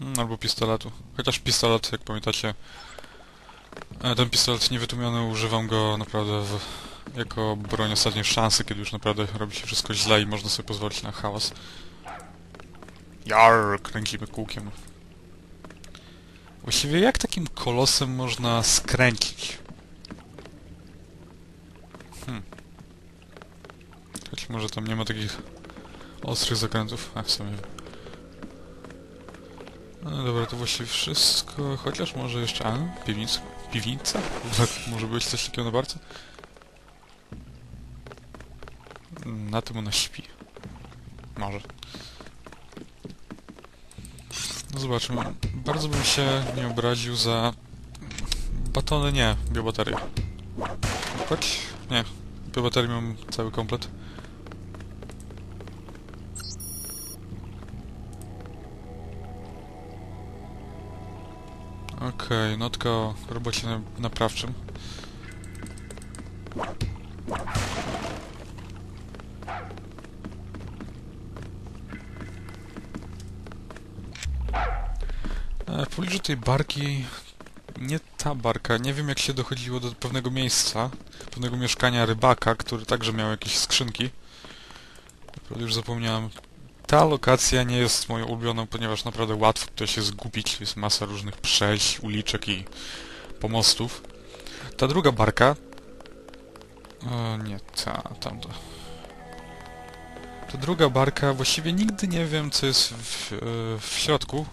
Mm, Albo pistoletu. Chociaż pistolet, jak pamiętacie, e, ten pistolet niewytłumiony używam go naprawdę w, jako broń ostatniej szansy, kiedy już naprawdę robi się wszystko źle i można sobie pozwolić na hałas. Jarr, kręcimy kółkiem. Właściwie jak takim kolosem można skręcić? Hmm. Choć może tam nie ma takich ostrych zakrętów. A, w sumie. No dobra, to właściwie wszystko, chociaż może jeszcze... A, piwnica? Piwnica? może być coś takiego na barce? Na tym ona śpi. Może. No zobaczmy. Bardzo bym się nie obraził za... Batony nie, biobaterie. Choć... nie. Biobaterii mam cały komplet. Okej, notka o robocie na- naprawczym. E, W pobliżu tej barki... Nie ta barka, nie wiem jak się dochodziło do pewnego miejsca, pewnego mieszkania rybaka, który także miał jakieś skrzynki. Naprawdę już zapomniałem. Ta lokacja nie jest moją ulubioną, ponieważ naprawdę łatwo tutaj się zgubić. Jest masa różnych przejść, uliczek i pomostów. Ta druga barka... O, nie ta, tamta. Ta druga barka, właściwie nigdy nie wiem, co jest w, e, w środku.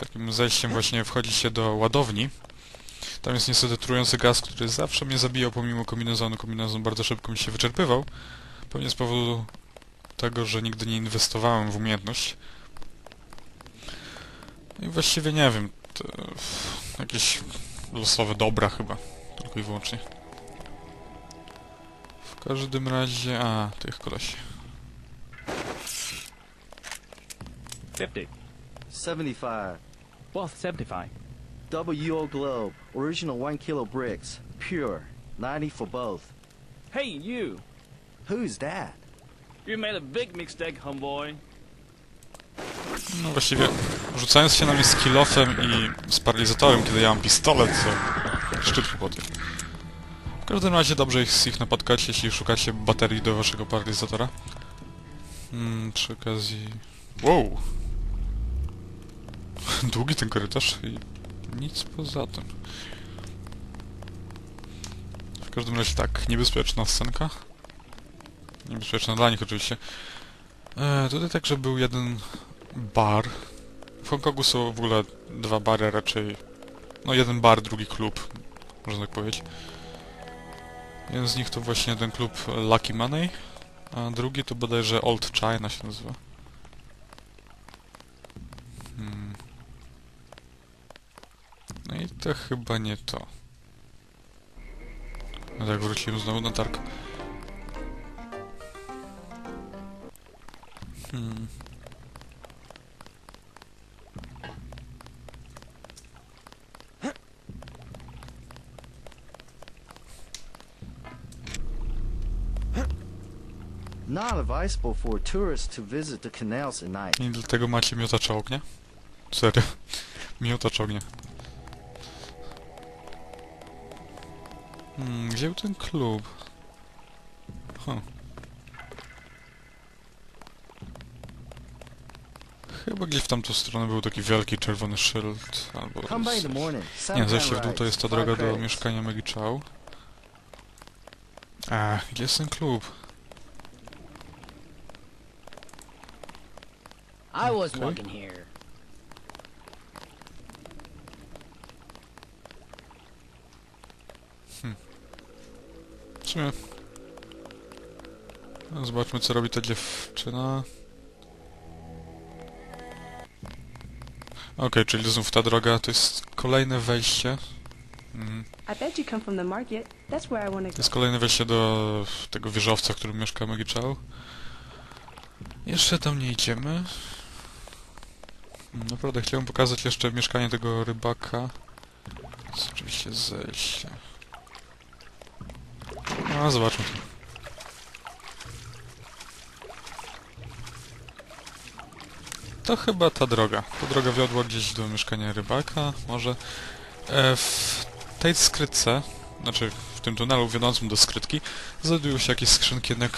Takim zejściem właśnie wchodzi się do ładowni. Tam jest niestety trujący gaz, który zawsze mnie zabijał pomimo kombinezonu. Kombinezon bardzo szybko mi się wyczerpywał. Pewnie z powodu tego, że nigdy nie inwestowałem w umiejętność. I właściwie nie wiem, to jakieś losowe dobra chyba, tylko i wyłącznie. W każdym razie... A, tych kolesi. 50. 75. Both 75. Double UO globe. Original 1 kilo bricks. Pure. 90 for both. Hey, you! Who's that? You made a big mistake, homeboy. No właściwie rzucając się na mnie z kilofem i z paralizatorem, kiedy ja mam pistolet, to szczyt kłopoty. W każdym razie dobrze jest ich napotkać, jeśli szukacie baterii do waszego paralizatora. Hmm, przy okazji... Wow! Długi ten korytarz i nic poza tym. W każdym razie tak, niebezpieczna scenka. Niebezpieczna dla nich oczywiście. E, tutaj także był jeden bar. W Hongkongu są w ogóle dwa bary raczej. No jeden bar, drugi klub, można tak powiedzieć. Jeden z nich to właśnie ten klub Lucky Money, a drugi to bodajże Old China się nazywa. Hmm. No i to chyba nie to. No tak, wróciłem znowu na targ. Hmm. Not advisable for tourists to visit the canals at night. I dlatego macie miotacza ognia? Serio. Miotacz ognia. Hmm, gdzie był ten klub? Huh. Chyba gdzieś w tamtą stronę był taki wielki czerwony szyld, albo... Nie, zejście w dół to jest ta droga do mieszkania Maggie Chow. A, gdzie jest ten klub? Okay. here. W sumie... No, Zobaczmy, co robi ta dziewczyna. Okej, czyli znów ta droga, to jest kolejne wejście. Mhm. I bet you come from the market. That's where I want to jest kolejne wejście do tego wieżowca, w którym mieszka Maggie Chow. Jeszcze tam nie idziemy. Hmm, Naprawdę chciałem pokazać jeszcze mieszkanie tego rybaka. To jest oczywiście zejście. No, zobaczmy. To. Chyba ta droga. Ta droga wiodła gdzieś do mieszkania rybaka, może. E, w tej skrytce, znaczy w tym tunelu wiodącym do skrytki, znajdują się jakieś skrzynki, jednak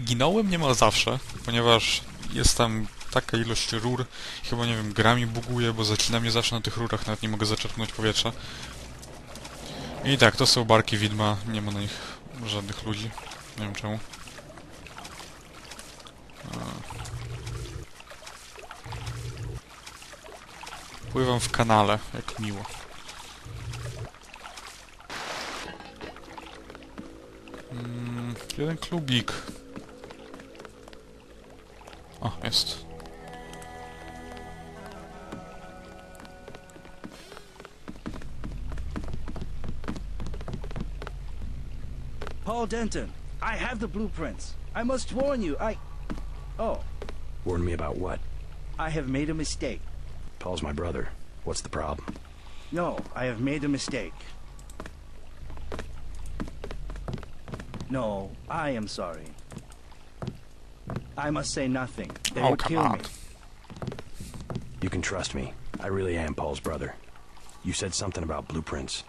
ginąłem niemal zawsze, ponieważ jest tam taka ilość rur, chyba nie wiem, gra mi buguje, bo zacina mnie zawsze na tych rurach, nawet nie mogę zaczerpnąć powietrza. I tak, to są barki widma, nie ma na nich żadnych ludzi, nie wiem czemu. Pływam w kanale, jak miło. Mm, jeden klubik. O, jest. Paul Denton, I have the blueprints. I must warn you, I... Oh, Warn me about what? I have made a mistake. Paul's my brother. What's the problem? No, I have made a mistake. No, I am sorry. I must say nothing. They Oh, come kill on. me. You can trust me. I really am Paul's brother. You said something about blueprints.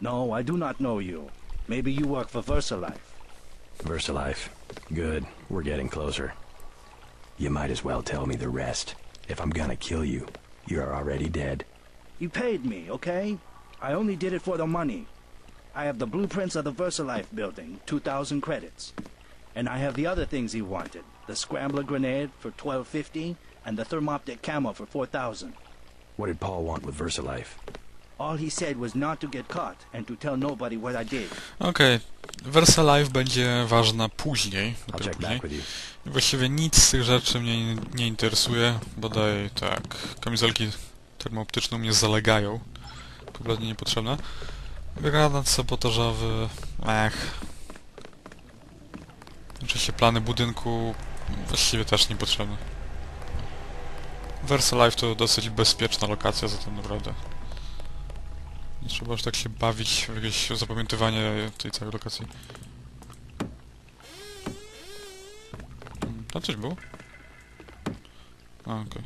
No, I do not know you. Maybe you work for VersaLife. VersaLife. Good. We're getting closer. You might as well tell me the rest. If I'm gonna kill you, you're already dead. You paid me, okay? I only did it for the money. I have the blueprints of the VersaLife building, 2,000 credits. And I have the other things he wanted. The Scrambler grenade for 1250 and the thermoptic camo for 4,000. What did Paul want with VersaLife? All he said was not to get caught and to tell nobody what I did. Okej, Versa Live będzie ważna później, dopiero później. you. Właściwie nic z tych rzeczy mnie nie, nie interesuje, bodaj tak, kamizelki termooptyczne u mnie zalegają, kompletnie niepotrzebne. Granat sabotażowy, ech. Oczywiście plany budynku, właściwie też niepotrzebne. Versa Live to dosyć bezpieczna lokacja, zatem naprawdę nie trzeba aż tak się bawić w jakieś zapamiętywanie tej całej lokacji. Mm, Tam coś było? Okej.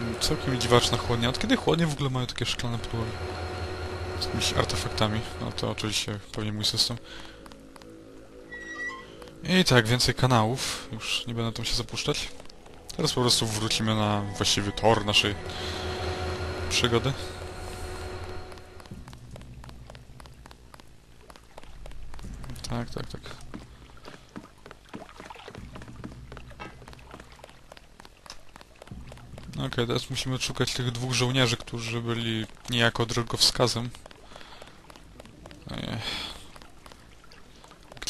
Mm, Całkiem dziwaczna chłodnia. Od kiedy chłodnie w ogóle mają takie szklane podłogi? Z jakimiś artefaktami. No to oczywiście pewnie mój system. I tak, więcej kanałów. Już nie będę tam się zapuszczać. Teraz po prostu wrócimy na właściwy tor naszej przygody. Tak, tak, tak. Okej, teraz musimy szukać tych dwóch żołnierzy, którzy byli niejako drogowskazem.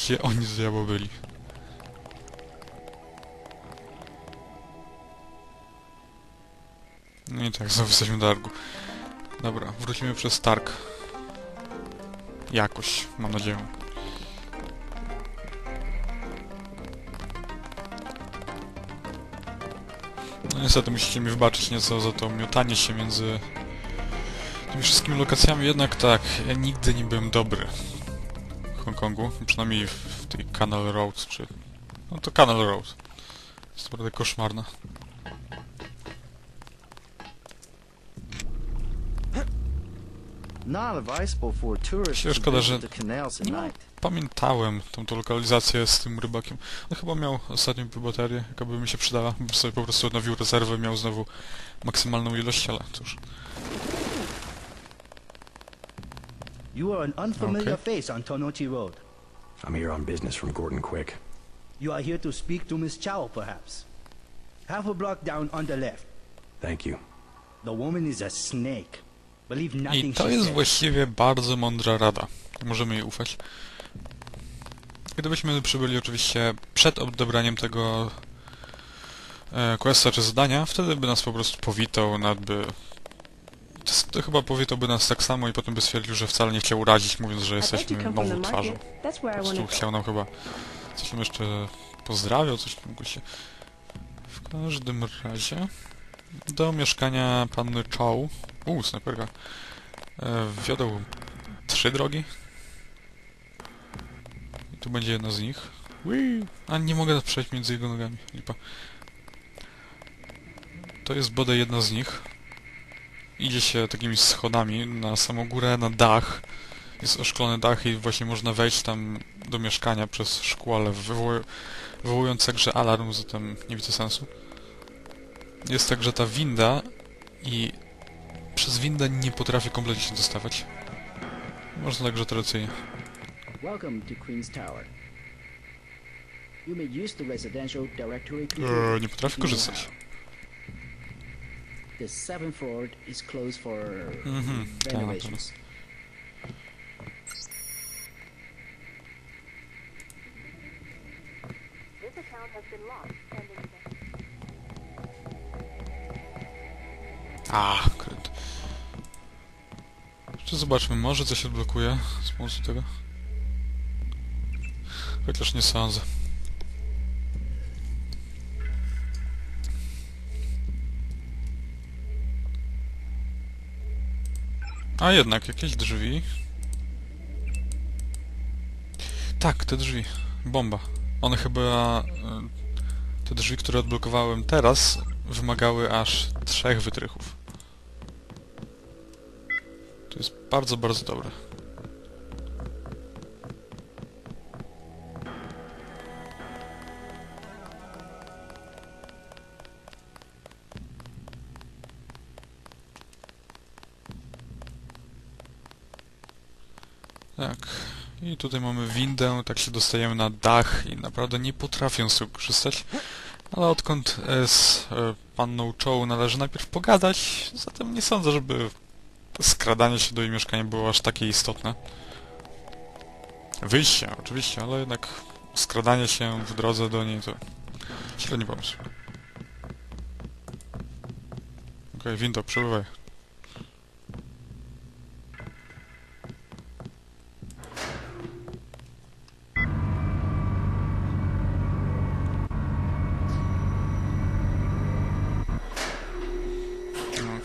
Gdzie oni z byli? No i tak, znowu jesteśmy do Argu. Dobra, wrócimy przez Targ. Jakoś, mam nadzieję. No niestety musicie mi wybaczyć nieco za to miotanie się między tymi wszystkimi lokacjami, jednak tak, ja nigdy nie byłem dobry Hongkongu, przynajmniej w tej Canal Road, czy... No to Canal Road. Jest naprawdę to szkoda, że- No, pamiętałem tą, lokalizację z tym rybakiem. On chyba miał ostatnią baterię, jaka by mi się przydała, bym sobie po prostu odnowił rezerwę, miał znowu maksymalną ilość, ale cóż. You are an unfamiliar Okay. face on Tonochi Road. I'm here on business from Gordon Quick. You are here to speak to Miss Chow, perhaps. Half a block down on the left. Thank you. The woman is a snake. Believe nothing I to she jest właściwie bardzo mądra rada. Możemy jej ufać. Gdybyśmy przybyli oczywiście przed odebraniem tego e, questa czy zadania, wtedy by nas po prostu powitał, nawet by... To, chyba powitałby nas tak samo i potem by stwierdził, że wcale nie chciał urazić, mówiąc, że jesteśmy nową twarzą. Po prostu chciał nam chyba coś tam jeszcze pozdrawiał, coś tam go się... W każdym razie do mieszkania panny Chow, uuu, snajperka, E, wiodą trzy drogi. I tu będzie jedna z nich. Whee! A nie mogę przejść między jego nogami. Lipa. To jest bodaj jedna z nich. Idzie się takimi schodami na samą górę, na dach. Jest oszklony dach i właśnie można wejść tam do mieszkania przez szkło, ale wywołu- wywołując także alarm, zatem nie widzę sensu. Jest także ta winda i przez windę nie potrafię kompletnie się dostawać. Można także tradycyjnie. Welcome to Queen's Tower. You may use the residential directory. Eee, nie potrafię korzystać. The seventh floor is closed for Mhm, tak, na renovations. This account has been locked pending A, kred. Jeszcze zobaczmy, może coś odblokuje z pomocą tego. Chociaż nie sądzę. A jednak, jakieś drzwi. Tak, te drzwi. Bomba. One chyba... e, Te drzwi, które odblokowałem teraz, wymagały aż trzech wytrychów. To jest bardzo, bardzo dobre. I tutaj mamy windę, tak się dostajemy na dach i naprawdę nie potrafię z tego korzystać. Ale odkąd e, z e, panną Chow należy najpierw pogadać, zatem nie sądzę, żeby skradanie się do jej mieszkania było aż takie istotne. Wyjście, oczywiście, ale jednak skradanie się w drodze do niej to średni pomysł. Okej, winda, przebywaj.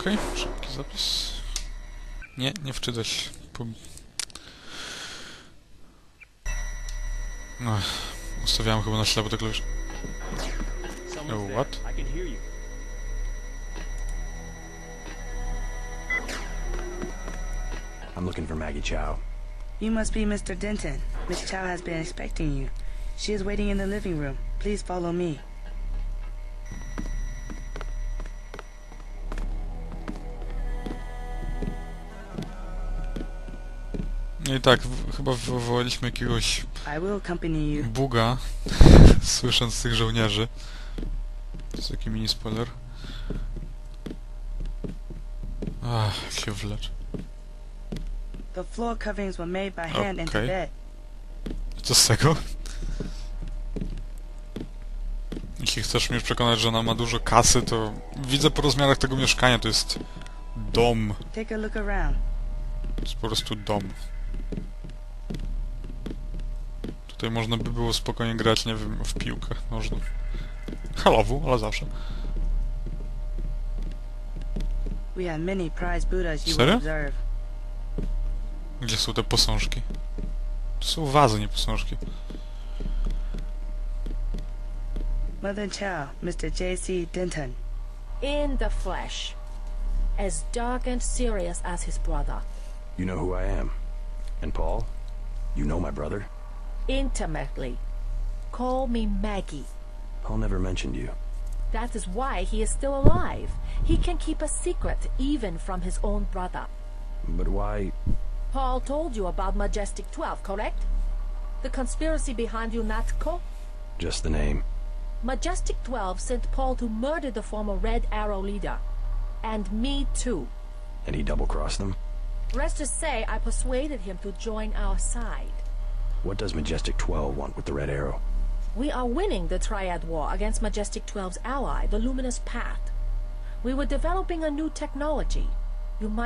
Okej, szybki zapis. Nie, nie wczydzę się. Po... No, ustawiałem chyba na ślepo te klawisze. Oh, what? I can hear you. I'm looking for Maggie Chow. You must be Mr. Denton. Miss Chow has been expecting you. She is waiting in the living room. Please follow me. I tak, w, chyba wywołaliśmy jakiegoś buga, słysząc tych żołnierzy. To jest taki mini spoiler. Ach, jak się wlecz. The floor coverings were made by hand in Okay. Tibet. Co z tego? Jeśli chcesz mnie przekonać, że ona ma dużo kasy, to widzę po rozmiarach tego mieszkania, to jest dom. Take a look around. To jest po prostu dom. Tutaj można by było spokojnie grać, nie wiem, w piłkę nożną. Halowu, ale zawsze. Serio? Gdzie są te posążki? To są wazy, nie posążki. Mother Chow, Mr. J.C. Denton. in the flesh, as dark and serious as his brother, You know who I am. And Paul? You know my brother? intimately. Call me Maggie. Paul never mentioned you. That is why he is still alive. He can keep a secret even from his own brother. But why... Paul told you about Majestic 12, correct? The conspiracy behind UNATCO? Just the name. Majestic 12 sent Paul to murder the former Red Arrow leader. And me too. And he double-crossed them? Rest to say, I persuaded him to join our side. What does Majestic 12 want with the Red Arrow? We are winning the Triad War against Majestic 12's ally, the Luminous Path. We were developing a new technology. You might